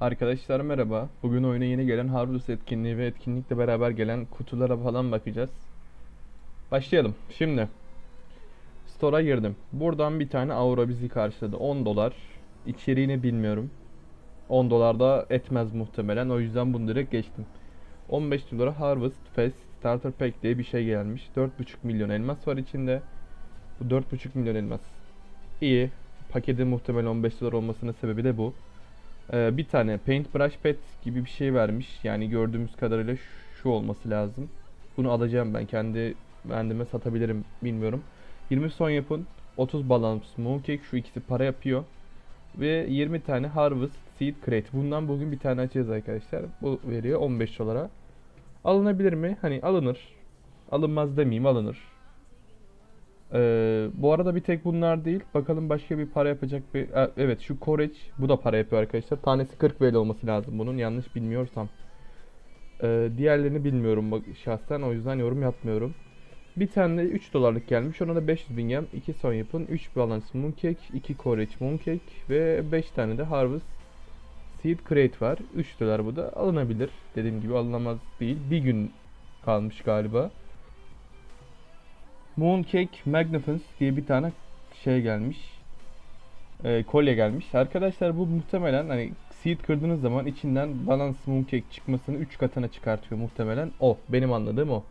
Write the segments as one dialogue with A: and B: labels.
A: Arkadaşlar merhaba. Bugün oyuna yeni gelen Harvest etkinliği ve etkinlikle beraber gelen kutulara falan bakacağız. Başlayalım. Şimdi Store'a girdim. Buradan bir tane Aura bizi karşıladı. 10 dolar. İçeriğini bilmiyorum. 10 dolar da etmez muhtemelen. O yüzden bunu direkt geçtim. 15 dolara Harvest Fest Starter Pack diye bir şey gelmiş. 4.5 milyon elmas var içinde. Bu 4.5 milyon elmas. İyi. Paketin muhtemelen 15 dolar olmasının sebebi de bu. Ee, bir tane paintbrush pet gibi bir şey vermiş. Yani gördüğümüz kadarıyla şu- olması lazım. Bunu alacağım ben kendi kendime satabilirim bilmiyorum. 20 son yapın. 30 balance mooncake şu ikisi para yapıyor. Ve 20 tane harvest seed crate. Bundan bugün bir tane açacağız arkadaşlar. Bu veriyor 15 dolara. Alınabilir mi? Hani alınır. Alınmaz demeyeyim alınır. Ee, bu arada bir tek bunlar değil. Bakalım başka bir para yapacak bir... Ha, evet şu Koreç bu da para yapıyor arkadaşlar. Tanesi 40 VL olması lazım bunun yanlış bilmiyorsam. Ee, diğerlerini bilmiyorum bak şahsen o yüzden yorum yapmıyorum. Bir tane de 3 dolarlık gelmiş. Ona da 500 bin gem. 2 son yapın. 3 balance mooncake. 2 Koreç mooncake. Ve 5 tane de harvest seed crate var. 3 dolar bu da alınabilir. Dediğim gibi alınamaz değil. Bir gün kalmış galiba. Mooncake Magnificence diye bir tane şey gelmiş. Ee, kolye gelmiş. Arkadaşlar bu muhtemelen hani seed kırdığınız zaman içinden balance mooncake çıkmasını 3 katına çıkartıyor muhtemelen. O benim anladığım o.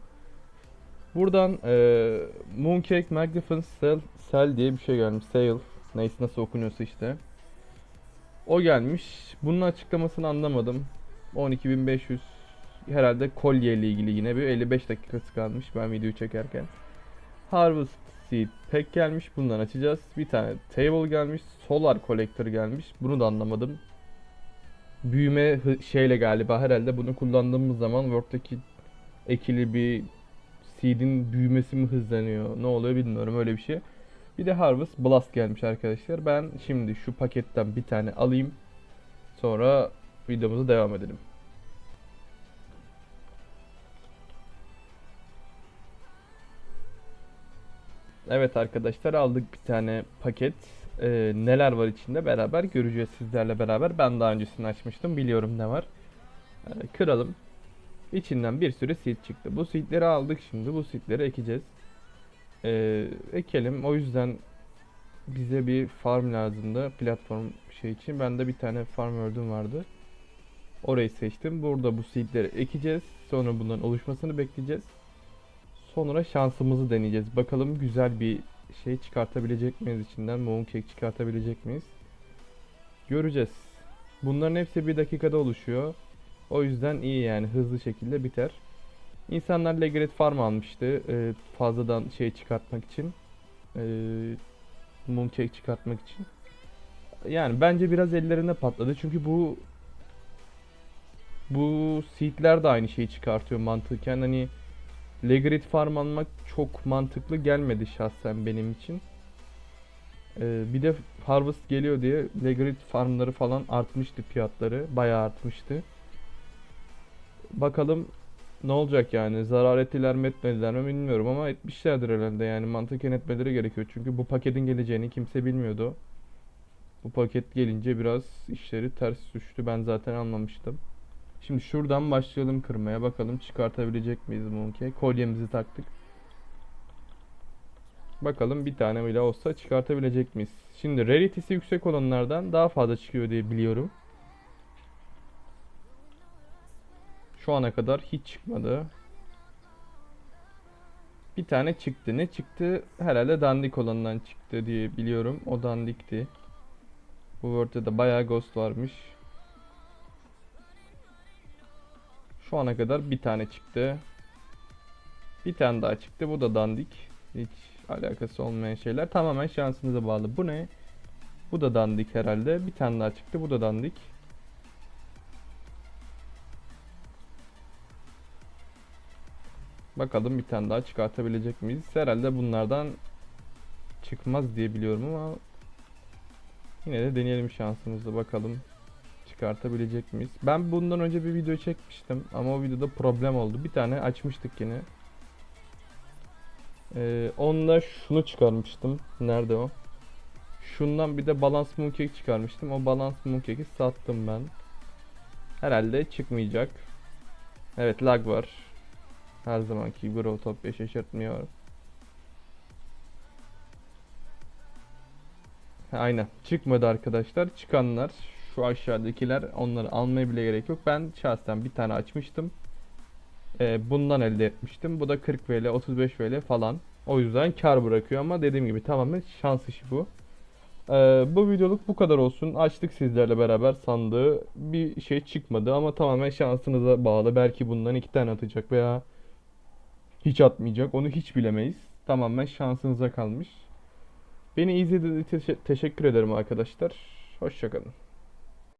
A: Buradan e, Mooncake Magnificence Cell, Cell diye bir şey gelmiş. Sale. Neyse nasıl okunuyorsa işte. O gelmiş. Bunun açıklamasını anlamadım. 12.500 herhalde kolye ile ilgili yine bir 55 dakikası kalmış ben videoyu çekerken. Harvest Seed Pack gelmiş. Bundan açacağız. Bir tane Table gelmiş. Solar Collector gelmiş. Bunu da anlamadım. Büyüme şeyle galiba herhalde bunu kullandığımız zaman Word'daki ekili bir seed'in büyümesi mi hızlanıyor? Ne oluyor bilmiyorum öyle bir şey. Bir de Harvest Blast gelmiş arkadaşlar. Ben şimdi şu paketten bir tane alayım. Sonra videomuza devam edelim. Evet arkadaşlar aldık bir tane paket. Ee, neler var içinde beraber göreceğiz sizlerle beraber. Ben daha öncesini açmıştım biliyorum ne var. Ee, kıralım. İçinden bir sürü seed çıktı. Bu seedleri aldık şimdi. Bu seedleri ekeceğiz. Ee, ekelim. O yüzden bize bir farm lazımdı. Platform şey için. Bende bir tane farm ördüm vardı. Orayı seçtim. Burada bu seedleri ekeceğiz. Sonra bunların oluşmasını bekleyeceğiz. Sonra şansımızı deneyeceğiz. Bakalım güzel bir şey çıkartabilecek miyiz içinden? Mooncake çıkartabilecek miyiz? Göreceğiz. Bunların hepsi bir dakikada oluşuyor. O yüzden iyi yani hızlı şekilde biter. İnsanlar Legret Farm almıştı e, fazladan şey çıkartmak için. E, mooncake çıkartmak için. Yani bence biraz ellerine patladı çünkü bu bu seedler de aynı şeyi çıkartıyor mantıken hani Legrit farm almak çok mantıklı gelmedi şahsen benim için. Ee, bir de Harvest geliyor diye Legrit farmları falan artmıştı fiyatları. Bayağı artmıştı. Bakalım ne olacak yani zarar ettiler mi etmediler mi bilmiyorum ama etmişlerdir herhalde yani mantıken etmeleri gerekiyor. Çünkü bu paketin geleceğini kimse bilmiyordu. Bu paket gelince biraz işleri ters düştü ben zaten anlamıştım. Şimdi şuradan başlayalım kırmaya. Bakalım çıkartabilecek miyiz Monkey? Kolyemizi taktık. Bakalım bir tane bile olsa çıkartabilecek miyiz? Şimdi rarity'si yüksek olanlardan daha fazla çıkıyor diye biliyorum. Şu ana kadar hiç çıkmadı. Bir tane çıktı. Ne çıktı? Herhalde dandik olandan çıktı diye biliyorum. O dandikti. Bu Word'de de bayağı ghost varmış. Şu ana kadar bir tane çıktı. Bir tane daha çıktı. Bu da dandik. Hiç alakası olmayan şeyler. Tamamen şansınıza bağlı. Bu ne? Bu da dandik herhalde. Bir tane daha çıktı. Bu da dandik. Bakalım bir tane daha çıkartabilecek miyiz? Herhalde bunlardan çıkmaz diye biliyorum ama yine de deneyelim şansımızı bakalım çıkartabilecek miyiz? Ben bundan önce bir video çekmiştim ama o videoda problem oldu. Bir tane açmıştık yine. Ee, onunla şunu çıkarmıştım. Nerede o? Şundan bir de balance mooncake çıkarmıştım. O balance mooncake'i sattım ben. Herhalde çıkmayacak. Evet lag var. Her zamanki Growtopia şaşırtmıyor. Aynen. Çıkmadı arkadaşlar. Çıkanlar şu aşağıdakiler onları almaya bile gerek yok. Ben şahsen bir tane açmıştım. Ee, bundan elde etmiştim. Bu da 40 VL, 35 VL falan. O yüzden kar bırakıyor ama dediğim gibi tamamen şans işi bu. Ee, bu videoluk bu kadar olsun. Açtık sizlerle beraber sandığı. Bir şey çıkmadı ama tamamen şansınıza bağlı. Belki bundan iki tane atacak veya hiç atmayacak. Onu hiç bilemeyiz. Tamamen şansınıza kalmış. Beni izlediğiniz için teşe- teşekkür ederim arkadaşlar. Hoşçakalın.